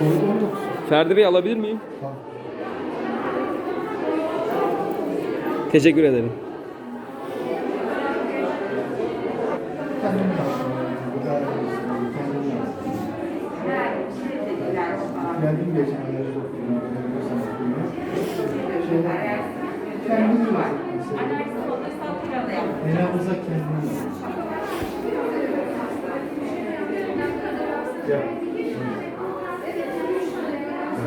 Covid-19. Ferdi Bey alabilir miyim? Teşekkür ederim. Kendim da kendim yaptım. Kendim geçenleri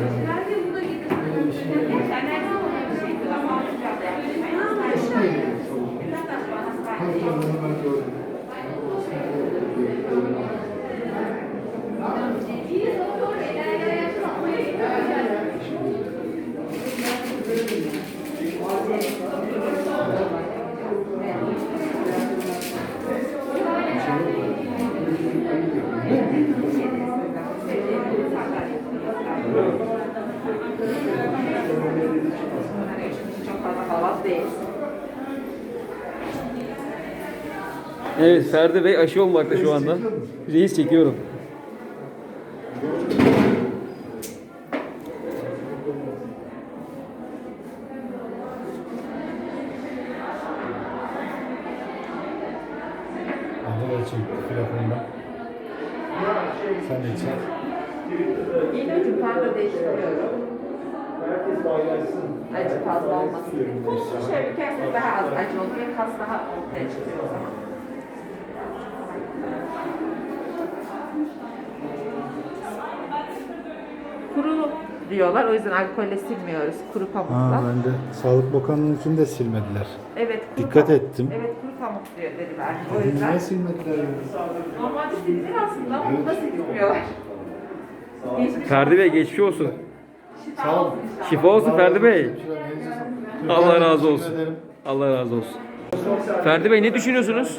okudum. Şeyler, kendim yaptım. Elhamıza kendim yaptım. Ya. Böyle bir şey yok. Hastalarını ben gördüm. Çok fazla kalabalık değil. Evet Ferdi Bey aşı olmakta şu anda. Reis çekiyorum. Aha da çekti telefonda. Sen de çek. İğne ucu değiştiriyorum. Acı fazla olmasın. Kuzu şöyle kesin daha az acı oluyor. Kas daha ortaya çıkıyor o zaman. Kuru diyorlar. O yüzden alkolle silmiyoruz. Kuru Ha pamukla. ben de Sağlık Bakanlığı'nın de silmediler. Evet. Kuru Dikkat pamuk. ettim. Evet kuru pamuk diyor dediler. O yüzden. Niye silmediler? Normalde silinir aslında ama burada silmiyorlar. Ferdi Bey geçmiş olsun. Sağ ol. Şifa olsun Ferdi Bey. Allah razı olsun. Allah razı olsun. Ferdi Bey ne düşünüyorsunuz?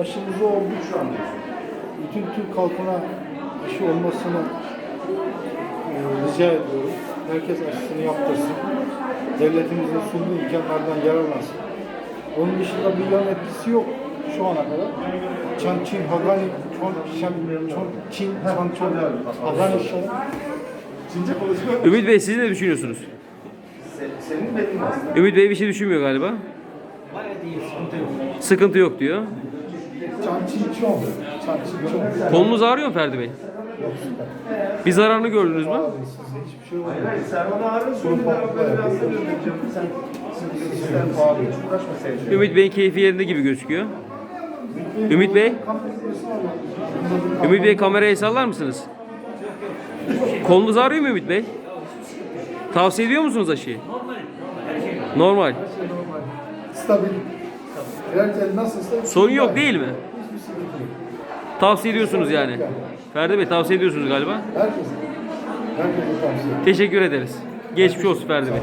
Aşımızı olduk şu anda. Bütün Türk halkına aşı olmasını rica ediyorum. Herkes aşısını yaptırsın. Devletimizin sunduğu imkanlardan yararlansın. Onun dışında bir yan etkisi yok şu ana kadar. Çan Çin Hagani Çon Şen Çon Çin Çan Çon Hagani Şen Çince konuşuyor. Ümit Bey siz ne düşünüyorsunuz? Senin benim aslında. Ümit Bey bir şey düşünmüyor galiba. Sıkıntı yok diyor. Çan Çin Çon Çan Çin Çon Kolunuz ağrıyor mu Ferdi Bey? Bir zararını gördünüz mü? Size hiçbir şey olmadı. Hayır, sen bana. Sen pahalı hiç. Ümit Bey'in keyfi yerinde gibi gözüküyor. Ümit Bey? Ümit Bey kamerayı sallar mısınız? Kolunuz ağrıyor mu Ümit Bey? Tavsiye ediyor musunuz aşıyı? Normal. Stabil. Nasılsa Sorun yok değil mi? Tavsiye ediyorsunuz yani. Ferdi Bey tavsiye ediyorsunuz galiba. Herkes. Herkese tavsiye ederim. Teşekkür ederiz. Geçmiş olsun Ferdi Bey.